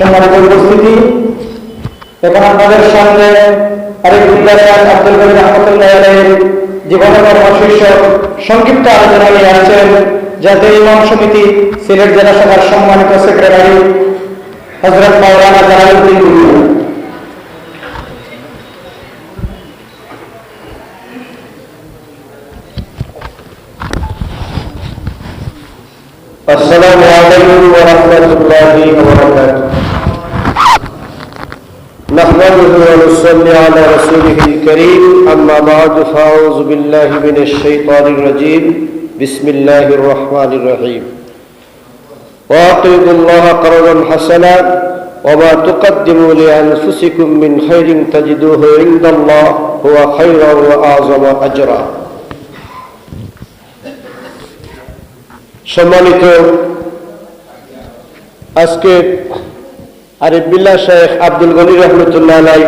সম্মানিত উপস্থিতি এখন আপনাদের সামনে আরেক বিদ্যাসার আব্দুল করিম রহমতুল্লাহ আলের জীবন কর্ম শীর্ষক সংক্ষিপ্ত আলোচনা নিয়ে আসছেন জাতীয় ইমাম সমিতি সিলেট জেলা শাখার সম্মানিত সেক্রেটারি হজরত মাওলানা জালালউদ্দিন গুলিয়া السلام عليكم ورحمة الله وبركاته نحمده ونصلي على رسوله الكريم أما بعد فأعوذ بالله من الشيطان الرجيم بسم الله الرحمن الرحيم وأقرضوا الله قرضا حسنا وما تقدموا لأنفسكم من خير تجدوه عند الله هو خيرا وأعظم أجرا সম্মানিত আজকে আরিফবিল্লাহ শেখ আব্দুল গনি রহমতুল্লাহ আলাই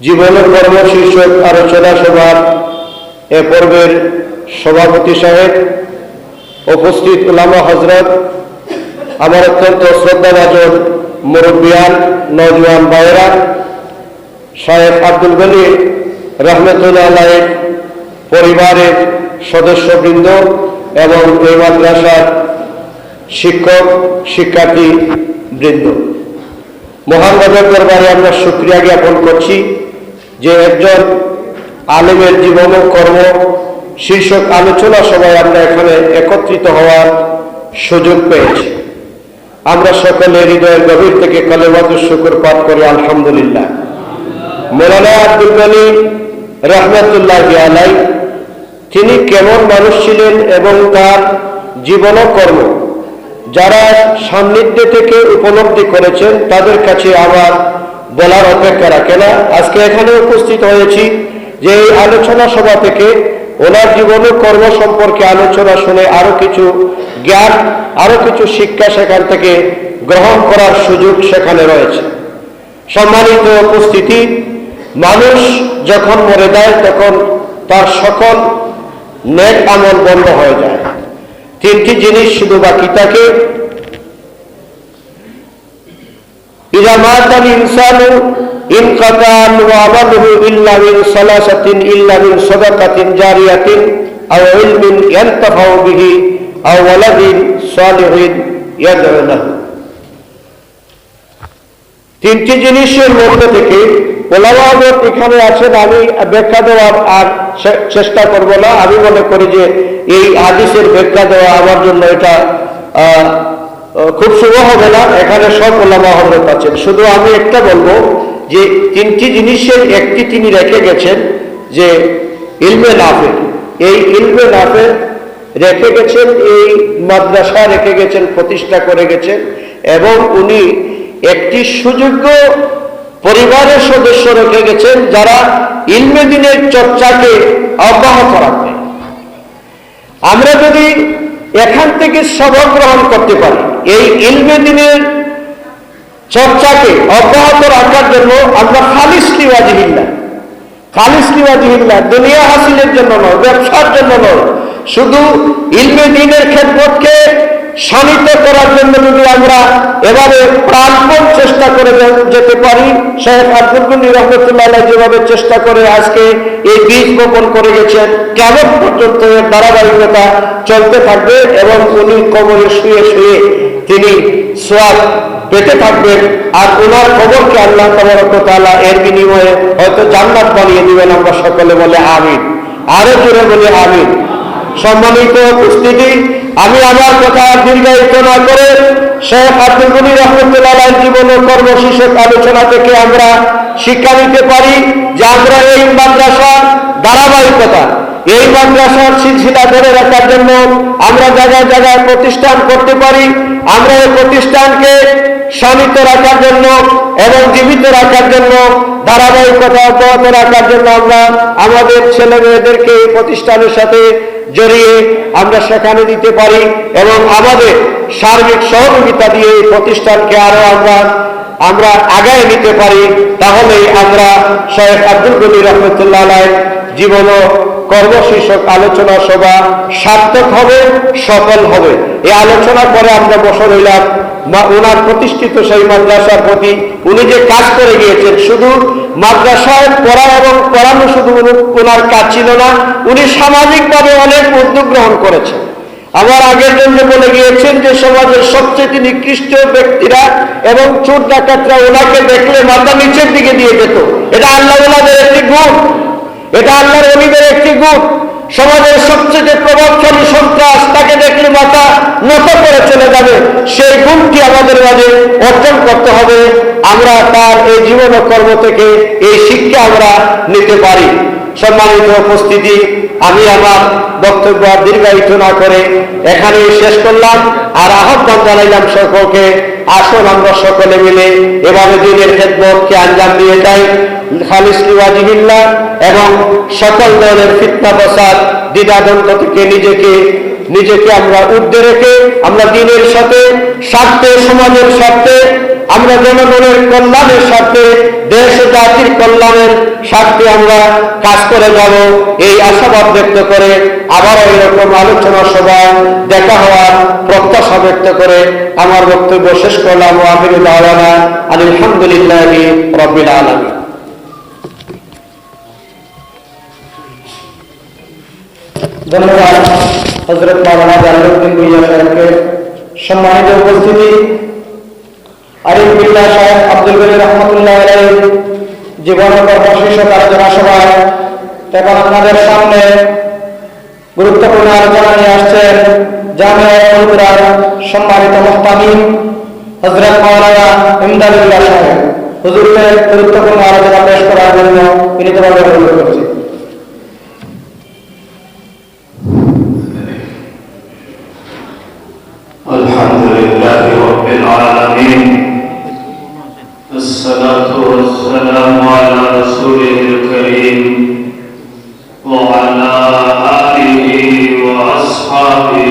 জীবন কর্ম শীর্ষক আলোচনা সভার এ পর্বের সভাপতি সাহেব, উপস্থিত উলামা হজরত আমার অত্যন্ত শ্রদ্ধাভাজন মুরব্বিয়ান নজওয়ান বায়রা শাহেব আব্দুল গনি রহমতুল্লাহ আলাইয়ের পরিবারের সদস্যবৃন্দ এবং এই মাদ্রাসার শিক্ষক, শিক্ষার্থী বৃন্দ। মহান রবের দরবারে আমরা সুক্রিয়া জ্ঞাপন করছি যে একজন আলেমের জীবন ও কর্ম শীর্ষক আলোচনা সভায় আমরা এখানে একত্রিত হওয়ার সুযোগ পেয়েছি। আমরা সকলে হৃদয়ের গভীর থেকে কলেমাতুর শুকুর পাঠ করি, আলহামদুলিল্লাহ। মোলানা আব্দুল গনি রহমতুল্লাহ আলাই তিনি কেমন মানুষ ছিলেন এবং তার জীবন কর্ম যারা সান্নিধ্য থেকে উপলব্ধি করেছেন, তাদের কাছে আমার বলার অপেক্ষা রাখে না। আজকে এখানে উপস্থিত হয়েছি যে এই আলোচনা সভা থেকে ওনার জীবন কর্ম সম্পর্কে আলোচনা শুনে আরও কিছু জ্ঞান, আরও কিছু শিক্ষা সেখান থেকে গ্রহণ করার সুযোগ সেখানে রয়েছে। সম্মানিত উপস্থিতি, মানুষ যখন মরে যায়, তখন তার সকল নেক আমল বন্ধ হয়ে যায়। তিনটি জিনিস শুধু বাকি থাকে। ইরামাতাল ইনসানু ইনকাতান ওয়া আমালুহু ইল্লা মিন সালাসাতিন ইল্লা মিন সাদাকাতিন জারিয়াতিন আও ইলমিন ইয়ানতাফাউ বিহি আও ওয়ালাদিন সালিহিন ইয়াদউ লাহু। তিনটি জিনিসের মধ্যে থেকে ওলামাবত এখানে আছেন, আমি ব্যাখ্যা দেওয়ার আর চেষ্টা করব না। আমি মনে করি যে এই হাদিসের ব্যাখ্যা দেওয়া আমার জন্য এটা খুব শুভ হবে না। এখানে সব ওলামা হজরত আছেন। শুধু আমি একটা বলব যে তিনটি জিনিসের একটি তিনি রেখে গেছেন যে ইলমে নাফে। এই ইলমে নাফে রেখে গেছেন, এই মাদ্রাসা রেখে গেছেন, প্রতিষ্ঠা করে গেছেন এবং উনি একটি সুযোগ্য পরিবারের সদস্য রেখে গেছেন যারা ইলমে দিনের চর্চাকে অব্যাহত রাখবে আমরা যদি এখান থেকে সবক গ্রহণ করতে পারি, এই ইলমে দিনের চর্চাকে অব্যাহত রাখার জন্য আমরা খালিস লিওয়াজিহিল্লা খালিস লিওয়াজিহিল্লা দুনিয়া হাসিলের জন্য নয়, ব্যবসার জন্য নয়, শুধু ইলমে দিনের ক্ষেত্রকে শানিত করার জন্য যদি আমরা এভাবে প্রাণপণ চেষ্টা করে যেতে পারি, শেখ আব্দুল গনি রহমতুল্লাহ যেভাবে চেষ্টা করে আজকে এই বীজ বপন করে গেছেন, কেমন পর্যন্ত এর ধারাবাহিকতা চলতে থাকবে এবং উনি কবরে শুয়ে শুয়ে তিনি সোয়াব পেতে থাকবেন আর ওনার খবরকে আল্লাহ তালা এর বিনিময়ে হয়তো জান্নাত বানিয়ে দিবেন আমরা সকলে বলে আমিন। আরও জোরে বলে আমিন। সম্মানিত উপস্থিতি আমি আমার কথা দীর্ঘায়িত না করে শেখ আব্দুল গনি রহমতুল্লাহ জীবন কর্মশীর্ষক আলোচনা থেকে আমরা শিক্ষা নিতে পারি যে আমরা এই মাদ্রাসার ধারাবাহিকতা, এই মাদ্রাসার সিলসিলা ধরে রাখার জন্য আমরা জায়গায় জায়গায় প্রতিষ্ঠান করতে পারি। আমরা এই প্রতিষ্ঠানকে শানিত রাখার জন্য এবং জীবিত রাখার জন্য, ধারাবাহিকতা অব্যাহত রাখার জন্য আমরা আমাদের ছেলে মেয়েদেরকে এই প্রতিষ্ঠানের সাথে জড়িয়ে আমরা সেখানে দিতে পারি এবং আমাদের সার্বিক সহযোগিতা দিয়ে এই প্রতিষ্ঠানকে আরও আমরা আমরা আগায় নিতে পারি, তাহলেই আমরা শেখ আব্দুল গনি রহমতুল্লাহ জীবন কর্মশীর্ষক আলোচনা সভা সার্থক হবে, সফল হবে। এই আলোচনা করে আমরা বসে রইলাম ওনার প্রতিষ্ঠিত সেই মাদ্রাসার প্রতি। উনি যে কাজ করে গিয়েছেন, শুধু মাদ্রাসায় পড়া এবং পড়ানো শুধু ওনার কাজ ছিল না, উনি সামাজিকভাবে অনেক উদ্যোগ গ্রহণ করেছেন। আমার আগের জন্য বলে গিয়েছেন যে সমাজের সবচেয়ে নিকৃষ্ট ব্যক্তিরা এবং চোর ডাকাতরা ওনাকে দেখলে মাথা নিচের দিকে দিয়ে যেত। এটা আল্লাহ ওনাদের একটি গুণ। এটা আল্লাহর অলিদের একটি গুণ। সমাজের সবচেয়ে প্রভাবশালী সন্ত্রাস তাকে দেখলে মাথা নত করে চলে যাবে। সেই গুণটি আমাদের মাঝে অর্জন করতে হবে। আমরা তার এই জীবন কর্ম থেকে এই শিক্ষা আমরা নিতে পারি। সম্মানিত উপস্থিতি, আমি আমার বক্তব্য দীর্ঘায়িত না করে এখানেই শেষ করলাম আর আহ্বান জানাইলাম সকলকে। আসুন আমরা সকলে মিলে এভাবে দিনের খেদমতকে আঞ্জাম দিয়ে যাই। এবং সকল ধরনের ফিতনা বসাদ দ্বিধাদ্বন্দ্ব থেকে নিজেকে নিজেকে আমরা ঊর্ধ্বে রেখে আমরা দিনের সাথে, স্বার্থে, সমাজের স্বার্থে, আমরা জনগণের কল্যাণের স্বার্থে, দেশ জাতির কল্যাণের স্বার্থে আমরা কাজ করে যাব। এই আশাবাদ ব্যক্ত করে আবারও এরকম আলোচনা সভায় দেখা হওয়ার প্রত্যাশা ব্যক্ত করে আমার বক্তব্য শেষ করলাম। আমিরুল আলানা আলহামদুলিল্লাহ রবিল আলমী ধন্যবাদ হজরত মাওলানা জালালউদ্দিন ভুইয়া সাহেবকে সম্মানিত উপস্থিতি। আরিফ বিল্লাহ সাহেব আব্দুল গনি রহমতুল্লাহ আলাই জীবন ও কর্মশীর্ষক আলোচনা সভায় এখন আপনাদের সামনে গুরুত্বপূর্ণ আলোচনা নিয়ে আসছেন জামিয়া সম্মানিত মুহতামিম হজরত মাওলানা ইমদাদুল্লাহ সাহেব। হুজুরকে গুরুত্বপূর্ণ আলোচনা পেশ করার জন্য বিনীতভাবে অনুরোধ করছি। وأصحابه